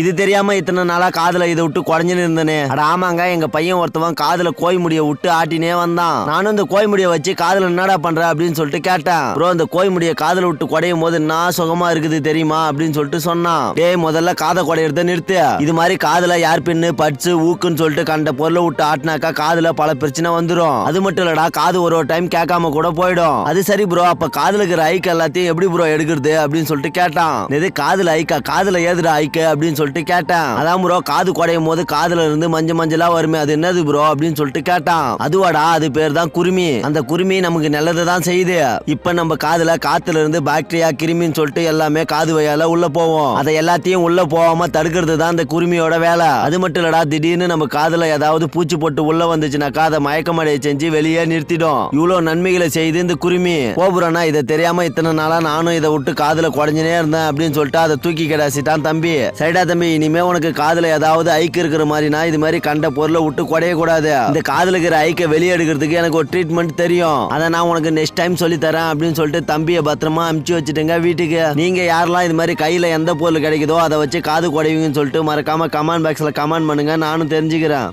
இது தெரியாம இத்தனை நாளா காதுல இதை விட்டு குறைஞ்சுன்னு இருந்தனே. அட ஆமாங்க எங்க பையன் ஒருத்தவன் காதுல கோய் முடிய விட்டு ஆட்டினே வந்தான். நானும் இந்த கோய் முடிய வச்சு காதுல என்னடா பண்ற அப்படின்னு சொல்லிட்டு கேட்டேன். ப்ரோ இந்த கோய் முடிய காதுல விட்டு குடையும் போது நான் சுகமா இருக்குது தெரியுமா அப்படின்னு சொல்லிட்டு சொன்னான். டேய் முதல்ல காதை குடையறத நிறுத்து. இது மாதிரி காதுல யார் பின்னு பட்சு ஊக்குன்னு சொல்லிட்டு கண்ட பொருளை விட்டு ஆட்டினாக்கா காதுல பல பிரச்சனை வந்துரும். அது மட்டும் இல்லடா காது ஒரு ஒரு டைம் கேட்காம கூட போயிடும். அது சரி ப்ரோ அப்ப காதுல இருக்கிற ஐக்கு எல்லாத்தையும் எப்படி ப்ரோ எடுக்கிறது அப்படின்னு சொல்லிட்டு கேட்டான். இது காதுல ஐக்கா? காதுல ஏதுடா ஐக்கு அப்படின்னு சொல்லிட்டு கேட்டேன். அதான் ப்ரோ காது குடையும் போது காதுல இருந்து மஞ்சள் மஞ்சளா வருமே அது என்னது ப்ரோ அப்படின்னு சொல்லிட்டு கேட்டான். அதுவாடா அது பேர் தான் குருமி. அந்த குருமி நமக்கு நல்லதை தான் செய்யுது. இப்ப நம்ம காதுல காத்துல இருந்து பாக்டீரியா கிருமின்னு சொல்லிட்டு எல்லாமே காது வழியால உள்ள போவோம். அதை எல்லாத்தையும் உள்ள போகாம தடுக்கிறது தான் அந்த குருமியோட வேலை. அது மட்டும் இல்லடா திடீர்னு நம்ம காதுல ஏதாவது பூச்சி போட்டு உள்ள வந்துச்சுனாக்கா அதை மயக்கமடைய செஞ்சு வெளியே நிறுத்திடும். இவ்வளவு நன்மைகளை செய்து இந்த குருமி. கோபுரம்னா இதை தெரியாம இத்தனை நாளா நானும் இதை விட்டு காதுல குடஞ்சினே இருந்தேன் அப்படின்னு சொல்லிட்டு அதை தூக்கி கிடாசிட்டான் தம்பி. சரிடா தம்பி இனிமே உனக்கு காதுல ஏதாவது ஐக்கு இருக்கிற மாதிரினா இது மாதிரி கண்ட பொருளை விட்டு குடைய கூடாது. இந்த காதுல இருக்கிற ஐக்கை வெளியே எடுக்கிறதுக்கு எனக்கு ஒரு ட்ரீட்மெண்ட் தெரியும். அதை நான் உனக்கு நெக்ஸ்ட் டைம் சொல்லி தரேன் அப்படின்னு சொல்லிட்டு தம்பியை பத்திரமா அமுச்சு வச்சுட்டுங்க வீட்டுக்கு. நீங்க யாரெல்லாம் இது மாதிரி கையில எந்த பொருள் கிடைக்குதோ அதை வச்சு காது குடைவீங்கன்னு சொல்லிட்டு மறக்காம கமெண்ட் பாக்ஸ்ல கமெண்ட் பண்ணுங்க. நானும் தெரிஞ்சுக்கிறேன்.